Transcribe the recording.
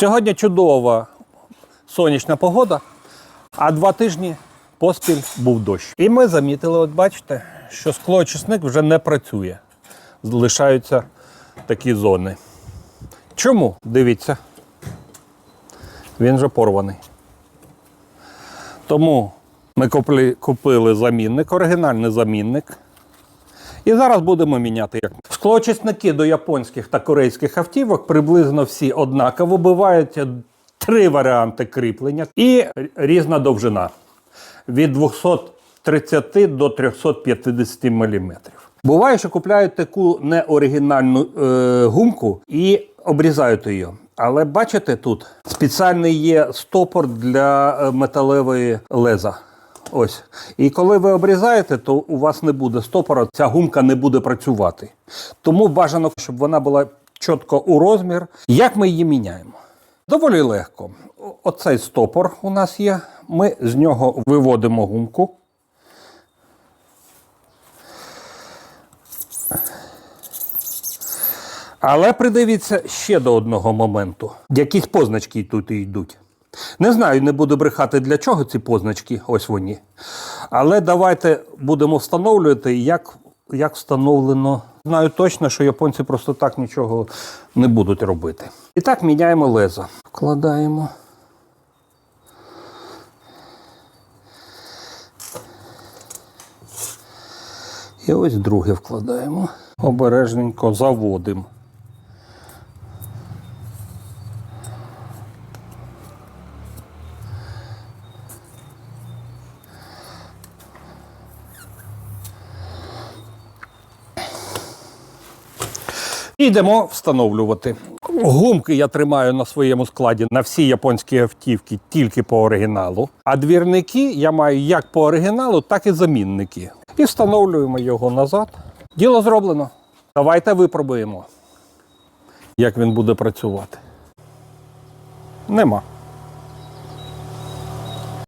Сьогодні чудова сонячна погода, а два тижні поспіль був дощ. І ми замітили, от бачите, що склоочисник вже не працює. Залишаються такі зони. Чому? Дивіться. Він вже порваний. Тому ми купили, замінник, оригінальний замінник. І зараз будемо міняти. як. Склоочисники до японських та корейських автівок приблизно всі однаково. Бувають три варіанти кріплення і різна довжина від 230 до 350 мм. Буває, що купляють таку неоригінальну е, гумку і обрізають її. Але бачите, тут спеціальний є стопор для е, металевої леза. Ось. І коли ви обрізаєте, то у вас не буде стопора, ця гумка не буде працювати. Тому бажано, щоб вона була чітко у розмір. Як ми її міняємо? Доволі легко. Оцей стопор у нас є. Ми з нього виводимо гумку. Але придивіться ще до одного моменту. Якісь позначки тут йдуть. Не знаю, не буду брехати для чого ці позначки, ось вони. Але давайте будемо встановлювати, як, як встановлено. Знаю точно, що японці просто так нічого не будуть робити. І так міняємо лезо. Вкладаємо. І ось друге вкладаємо. Обережненько заводимо. І йдемо встановлювати. Гумки я тримаю на своєму складі на всі японські автівки тільки по оригіналу. А двірники я маю як по оригіналу, так і замінники. І встановлюємо його назад. Діло зроблено. Давайте випробуємо, як він буде працювати. Нема.